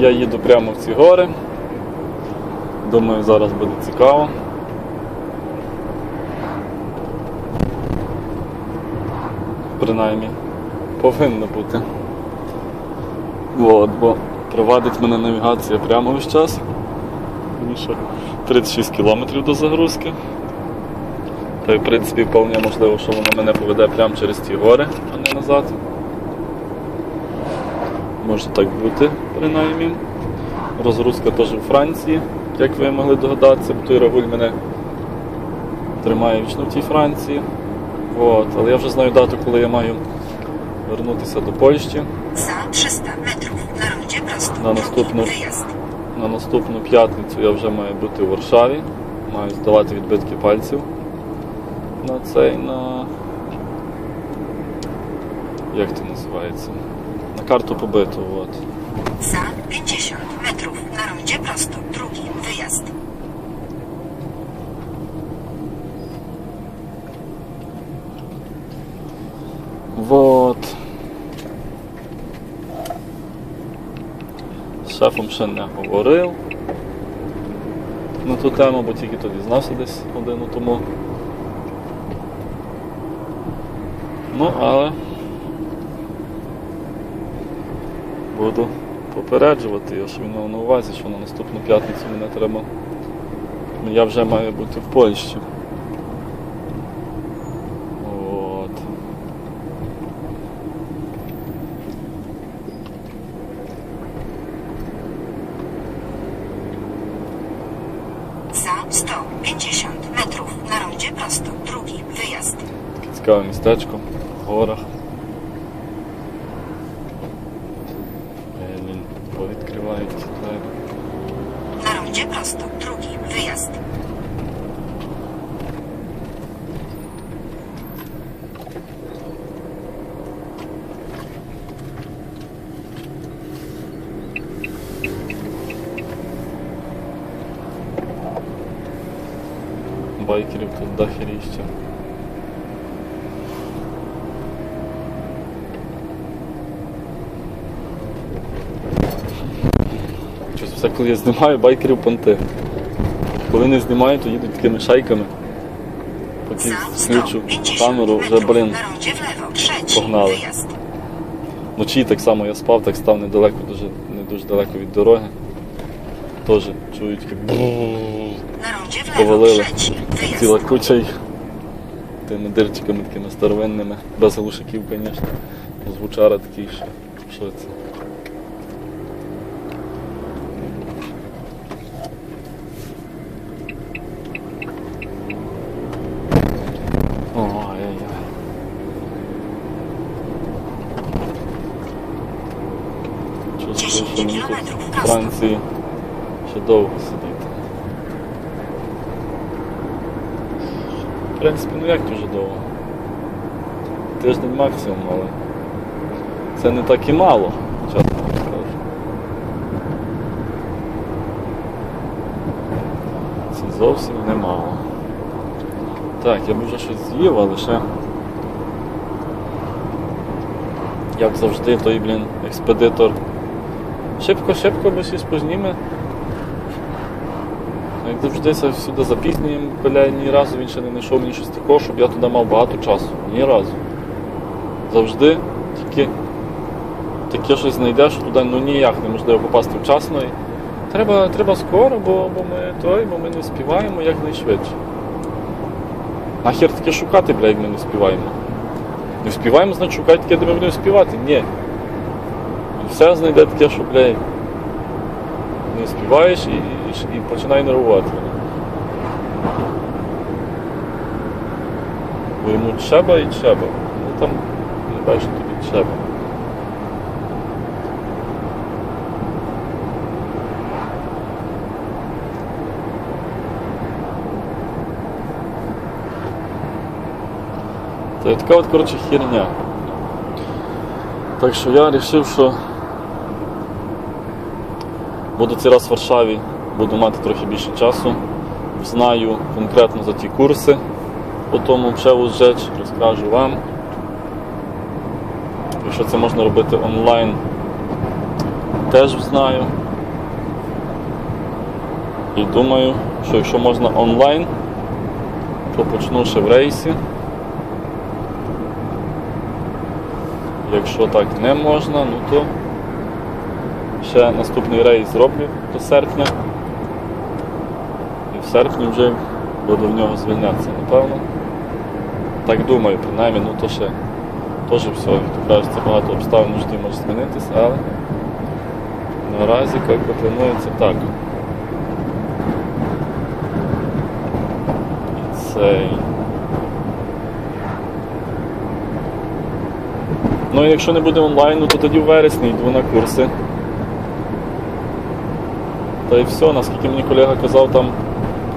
Я їду прямо в ці гори. Думаю, зараз буде цікаво. Принаймні, повинно бути. От, бо провадить мене навігація прямо весь час. Мені ще 36 кілометрів до загрузки. Та й в принципі вполне можливо, що воно мене поведе прямо через ті гори, а не назад. Може так бути, принаймні. Розгрузка теж у Франції, як ви могли догадатися, бо той рагуль мене тримає вічно в тій Франції. От. Але я вже знаю дату, коли я маю вернутися до Польщі. Za 300 metrów na rondzie prosto. Na drugi На наступну п'ятницю я вже маю бути у Варшаві. Маю здавати відбитки пальців на цей, на. Як це називається? На карту побиту. От. Za 50 metrów na rondzie prosto. Drugi wyjazd. Вот. З шефом ще не говорив на ту тему, бо тільки тоді знався десь годину тому. Ну, але буду попереджувати його, що він мав на увазі, що на наступну п'ятницю мене треба. Я вже маю бути в Польщі. От. Za 150 metrów na rondzie prosto. Drugi wyjazd. Таке цікаве містечко в горах. Блін, повідкривають ці двері. Na rondzie prosto. Drugi wyjazd. Байкерів тут дохеріще. Все, коли я знімаю, байкерів понти. Коли не знімаю, то їдуть такими шайками. Поки включу камеру, вже, Pognały. wyjazd. Вночі так само я спав, так став недалеко, дуже, не дуже далеко від дороги. Теж чую таке бу- Na rondzie w lewo. повалили. Ціла куча їх тими дирчиками такими старовинними, без глушаків, звісно. Звучара такий, що, що це. Ой-ой-ой. Чувствую, що 10 мені кілометрів тут в просто. Франції ще довго сидіти. В принципі, ну як дуже довго? Тиждень максимум, але це не так і мало, чесно вам скажу. Це зовсім немало. Так, я б вже щось з'їв, але ще. Як завжди, той, блін, експедитор. Шибко-шибко, бо всі спозніме. Як завжди це всюди запізнюємо, бля, ні разу він ще не знайшов мені щось такого, щоб я туди мав багато часу. Ні разу. Завжди тільки таке щось знайдеш, що туди ну ніяк неможливо попасти вчасно. Треба, треба скоро, бо, бо ми той, бо ми не співаємо якнайшвидше. Нахер таке шукати, бля, як ми не співаємо. Не вспіваємо, значить шукати таке, де ми будемо співати. Ні. Все знайде таке, що, бля, не співаєш і, і, і починає нервувати. Бо йому треба і треба. Ну там не бачу тобі треба. Та така от, коротше, херня. Так що я вирішив, що буду цей раз в Варшаві, буду мати трохи більше часу. Знаю конкретно за ті курси по тому Пшеву ЖЕЧ, розкажу вам. Якщо це можна робити онлайн, теж знаю. І думаю, що якщо можна онлайн, то почну ще в рейсі. Якщо так не можна, ну то ще наступний рейс зроблю до серпня. І в серпні вже буду в нього звільнятися, напевно. Так думаю, принаймні, ну то ще теж все, як то кажуть, це багато обставин в житті може змінитися, але наразі як би, планується так. І цей. Ну, і якщо не буде онлайну, то тоді в вересні йду на курси. Та й все, наскільки мені колега казав, там,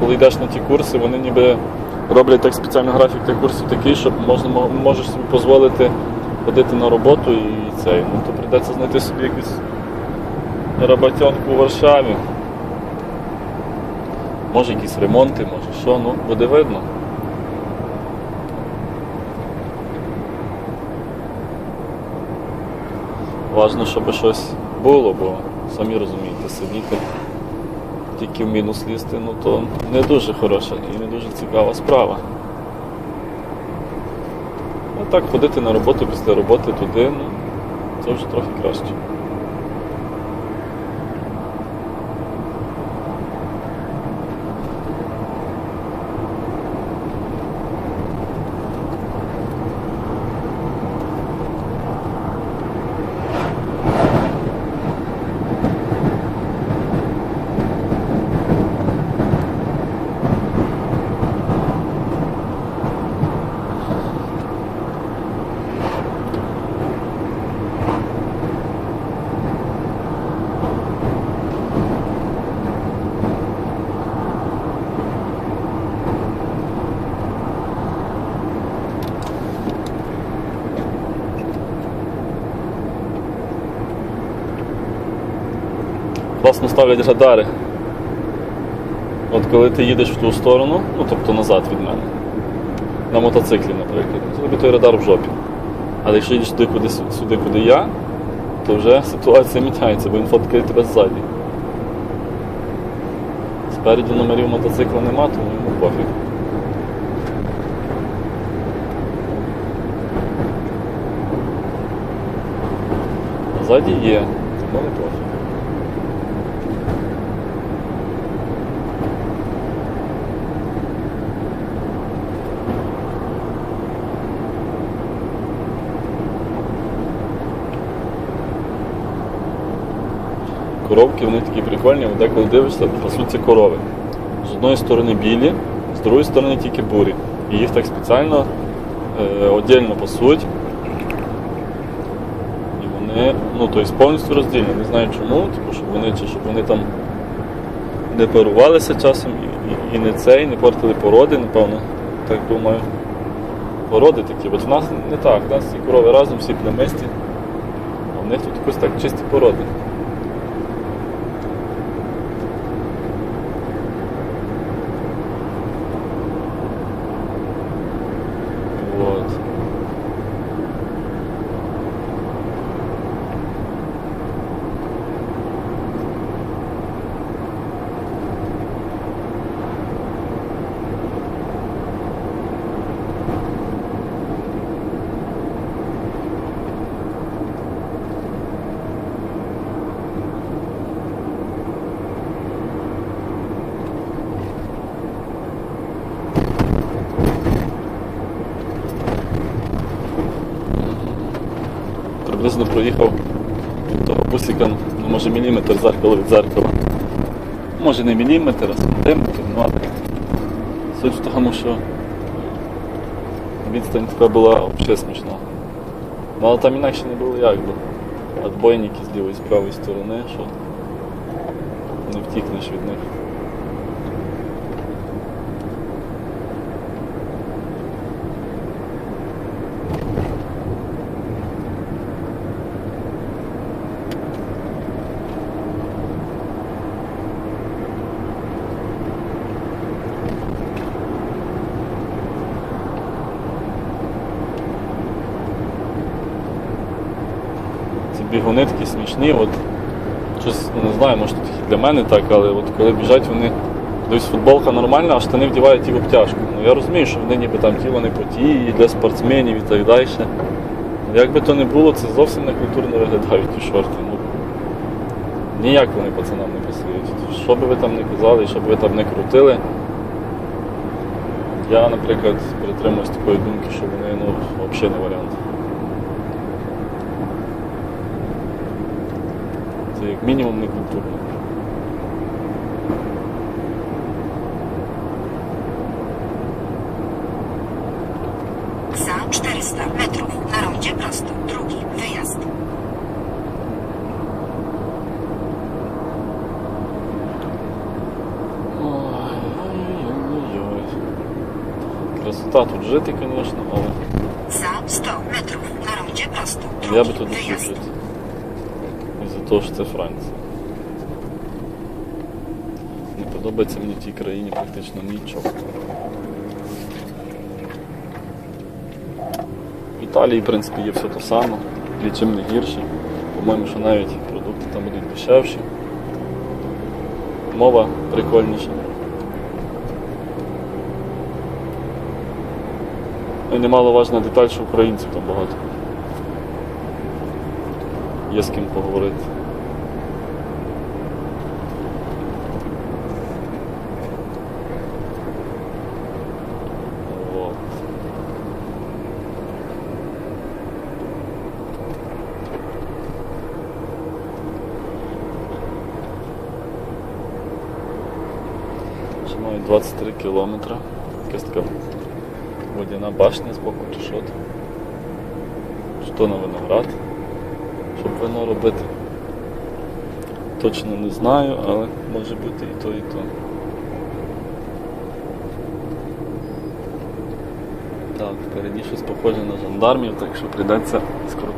коли йдеш на ті курси, вони ніби роблять так спеціально графік тих курсів такий, щоб можна, можеш собі дозволити ходити на роботу і цей, ну то прийдеться знайти собі якусь роботенку у Варшаві. Може якісь ремонти, може що, ну буде видно. Важно, щоб щось було, бо самі розумієте, сидіти тільки в мінус лізти, ну то не дуже хороша і не дуже цікава справа. А так ходити на роботу після роботи туди, ну це вже трохи краще. Класно ставлять радари. От коли ти їдеш в ту сторону, ну тобто назад від мене, на мотоциклі, наприклад, тобі той радар в жопі. Але якщо їдеш туди, куди, сюди, куди я, то вже ситуація міняється, бо він фоткає тебе ззаді. Спереді номерів мотоцикла нема, тому йому пофіг. А ззаді є, тому не пофіг. Коровки вони такі прикольні, деколи дивишся, пасуться корови. З одної сторони білі, з другої сторони тільки бурі. І їх так спеціально е, пасуть. І вони, ну, тобто повністю роздільні. Не знаю чому, типу, щоб вони, чи щоб вони там не парувалися часом і, і, і не цей, не портили породи, напевно, так думаю. Породи такі, от в нас не так, в нас ці корови разом всі племисті, а в них тут якось так чисті породи. Вот. Приблизно проїхав того бусика, ну, може міліметр зеркало від зеркала. Може не міліметр, а сантиметр, ну але суть в тому, що відстань така була взагалі смішна. Ну але там інакше не було як би. Отбойники з лівої з правої сторони, що не втікнеш від них. Ці бігуни такі смішні, от Щось ну, не знаю, може тільки для мене так, але от коли біжать вони. Дивись, футболка нормальна, а штани вдівають ті в обтяжку. Ну я розумію, що вони ніби там тіло не потіє для спортсменів і так далі. Як би то не було, це зовсім не культурно виглядають ті шорти. Ну, ніяк вони пацанам не пасують. Що би ви там не казали, що би ви там не крутили. Я, наприклад, притримуюсь такої думки, що вони ну, взагалі не варіант. Це як мінімум не культурно. Za 400 metrów na rondzie prosto. Drugi wyjazd. Ой-ой-ой. Красота тут жити, звісно, але Za 100 metrów na rondzie prosto. я би Drugi тут не хотів wyjazd. жити. Із-за це Франція. Не подобається мені тій країні практично нічого. В Італії, в принципі, є все те саме, нічим не гірше. По-моєму, що навіть продукти там будуть дешевші. Мова прикольніша. Ну і немаловажна деталь, що українців там багато. Є з ким поговорити. Ще мають 23 кілометри. Якась така водяна башня з боку чи. Що на виноград, щоб вино робити. Точно не знаю, але може бути і то, і то. Так, впереді на жандармів, так що прийдеться скоро.